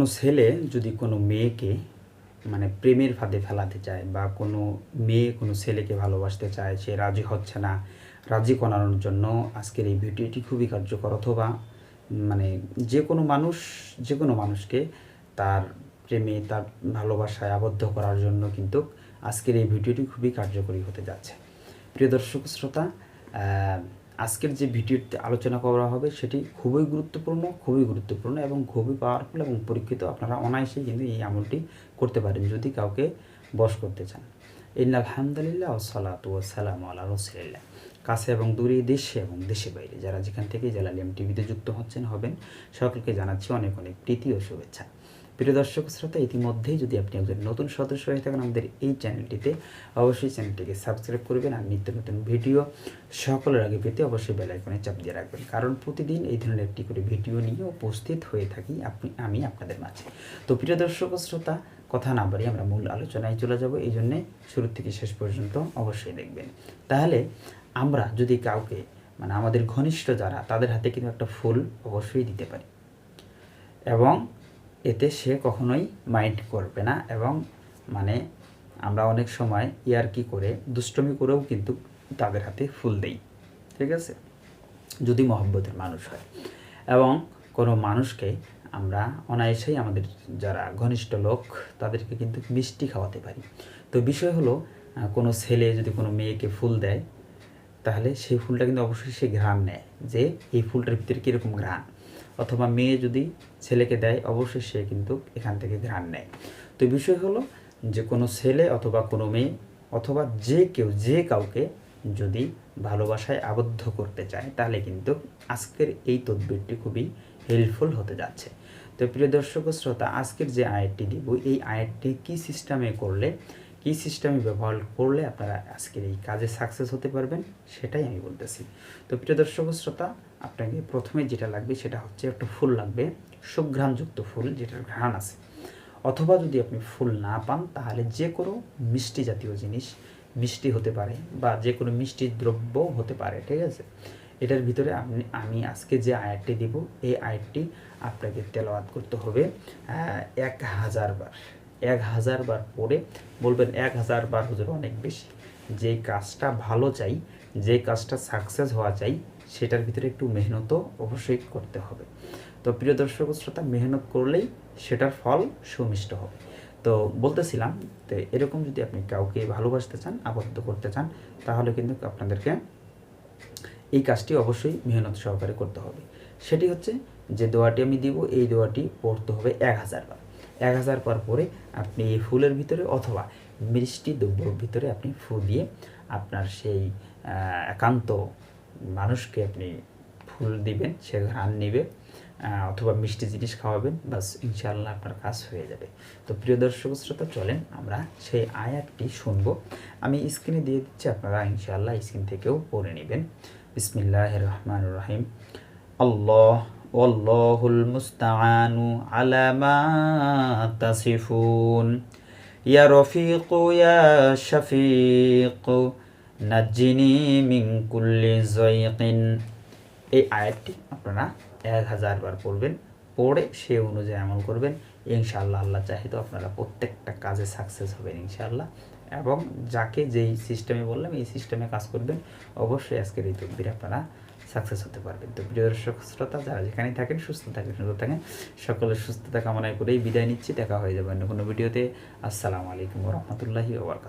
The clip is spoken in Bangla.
কোনো ছেলে যদি কোনো মেয়েকে মানে প্রেমের ফাঁদে ফেলাতে চায় বা কোনো মেয়ে কোনো ছেলেকে ভালোবাসতে চায়, সে রাজি হচ্ছে না, রাজি করানোর জন্য আজকের এই ভিডিওটি খুবই কার্যকর অথবা মানে যে কোনো মানুষ, যে কোনো মানুষকে তার প্রেমে, তার ভালোবাসায় আবদ্ধ করার জন্য কিন্তু আজকের এই ভিডিওটি খুবই কার্যকরী হতে যাচ্ছে। প্রিয় দর্শক, শ্রোতা আজকের যে ভিডিওতে আলোচনা করা হবে সেটি খুবই গুরুত্বপূর্ণ খুবই গুরুত্বপূর্ণ এবং খুবই পাওয়ারফুল এবং পরীক্ষিত। আপনারা অনায়াসেই কিন্তু এই আমলটি করতে পারেন যদি কাউকে বশ করতে চান। ইন্না আলহামদুলিল্লাহ সালাতু সালাম আল্লাহ রসুলিল্লাহ। কাছে এবং দূরে দেশে এবং দেশে বাইরে যারা যেখান থেকে জালালিয়াম টিভিতে যুক্ত হচ্ছেন হবেন, সকলকে জানাচ্ছি অনেক অনেক প্রীতি ও শুভেচ্ছা। প্রিয় দর্শক শ্রোতা, ইতিমধ্যেই যদি আপনি একজন নতুন সদস্য হয়ে থাকেন আমাদের এই চ্যানেলটিতে, অবশ্যই চ্যানেলটিকে সাবস্ক্রাইব করবেন আর নিত্য নতুন ভিডিও সকলের আগে পেতে অবশ্যই বেল আইকনে চাপ দিয়ে রাখবেন। কারণ প্রতিদিন এই ধরনের একটি করে ভিডিও নিয়ে উপস্থিত হয়ে থাকি আপনি, আমি আপনাদের মাঝে। তো প্রিয় দর্শক শ্রোতা, কথা না বাড়ি আমরা মূল আলোচনায় চলে যাব। এই জন্যে শুরু থেকে শেষ পর্যন্ত অবশ্যই দেখবেন। তাহলে আমরা যদি কাউকে মানে আমাদের ঘনিষ্ঠ যারা, তাদের হাতে কিন্তু একটা ফুল অবশ্যই দিতে পারি। এবং এতে সে কখনোই মাইন্ড করবে না এবং মানে আমরা অনেক সময় ইয়ার কি করে, দুষ্টমি করেও কিন্তু তাদের হাতে ফুল দেই, ঠিক আছে? যদি মহব্বতের মানুষ হয়। এবং কোনো মানুষকে আমরা অনায়াসেই আমাদের যারা ঘনিষ্ঠ লোক, তাদেরকে কিন্তু মিষ্টি খাওয়াতে পারি। তো বিষয় হলো কোনো ছেলে যদি কোনো মেয়েকে ফুল দেয়, তাহলে সেই ফুলটা কিন্তু অবশ্যই সে ঘ্রাণ নেয় যে, এই ফুলটার ভিতরে কীরকম ঘ্রাণ? অথবা মেয়ে যদি ছেলেকে দেয়, অবশ্যই সে কিন্তু এখান থেকে ঘ্রাণ নেয়। তো বিষয় হলো যে কোনো ছেলে অথবা কোনো মেয়ে অথবা যে কেউ, যে কাউকে যদি ভালোবাসায় আবদ্ধ করতে চায়, তাহলে কিন্তু আজকের এই তদবিরটি খুবই হেল্পফুল হতে যাচ্ছে। তো প্রিয় দর্শক শ্রোতা, আজকের যে আয়াতটি দিব, এই আয়াতটি কী সিস্টেমে করলে কী সিস্টেমে ব্যবহার করলে আপনারা আজকের এই কাজে সাকসেস হতে পারবেন, সেটাই আমি বলতেছি। তো প্রিয় দর্শক শ্রোতা, আপনাকে প্রথমে যেটা লাগবে সেটা হচ্ছে একটা ফুল লাগবে, সুঘ্রাণযুক্ত ফুল যেটার ঘ্রাণ আছে। অথবা যদি আপনি ফুল না পান, তাহলে যে কোনো মিষ্টি জাতীয় জিনিস, মিষ্টি হতে পারে বা যে কোনো মিষ্টি দ্রব্য হতে পারে, ঠিক আছে? এটার ভিতরে আপনি, আমি আজকে যে আয়াতটি দিব, এই আয়াতটি আপনাকে তেলাওয়াত করতে হবে এক হাজার বার। এক হাজার বার পরে বলবেন এক হাজার বার হুজুর অনেক বেশি। যে কাজটা ভালো চাই, যে কাজটা সাকসেস হওয়া চাই, সেটার ভিতরে একটু মেহনতও অবশ্যই করতে হবে। তো প্রিয় দর্শক শ্রোতা, মেহনত করলেই সেটার ফল সুমিষ্ট হবে। তো বলতেছিলাম তো এরকম যদি আপনি কাউকে ভালোবাসতে চান, আবদ্ধ করতে চান, তাহলে কিন্তু আপনাদেরকে এই কাজটি অবশ্যই মেহনত সহকারে করতে হবে। সেটি হচ্ছে যে দোয়াটি আমি দিব, এই দোয়াটি পড়তে হবে এক হাজার বার। এক হাজার পর পরে আপনি ফুলের ভিতরে অথবা মিষ্টি দ্রব্যর ভিতরে আপনি ফু দিয়ে আপনার সেই একান্ত মানুষকে আপনি ফুল দিবেন সে ঘ্রাণ নেবে অথবা মিষ্টি জিনিস খাওয়াবেন বাস ইনশাআল্লাহ আপনার কাজ হয়ে যাবে। তো প্রিয় দর্শক শ্রোতা চলেন আমরা সেই আয়াতটি শুনব। আমি স্ক্রিনে দিয়ে দিচ্ছি আপনারা ইনশাআল্লাহ স্ক্রিন থেকেও পড়ে নেবেন। বিসমিল্লাহ রহমান রহিম। আল্লাহ ওল্লাহুল মুস্তাআনু আলামা তাসিফুন। ইয়া রফিক, ইয়া শফিক নাজিনি মিন কুল্লি জয়কিন এই আয়াতটি আপনারা এক হাজার বার পড়বেন, পড়ে সে অনুযায়ী আমল করবেন। ইনশাআল্লাহ আল্লাহ চাহিদ আপনারা প্রত্যেকটা কাজে সাকসেস হবেন ইনশাল্লাহ এবং যাকে যেই সিস্টেমে বললাম, এই সিস্টেমে কাজ করবেন, অবশ্যই আজকের এই তকবির আপনারা সাকসেস হতে পারবেন তো প্রিয় দর্শক, শ্রোতা যারা যেখানেই থাকেন, সুস্থ থাকেন, সুন্দর থাকেন, সকলের সুস্থতা কামনায় করেই বিদায় নিচ্ছি। দেখা হয়ে যাবে অন্য কোনো ভিডিওতে। আসসালামু আলাইকুম রহমতুল্লাহি ওবরকাত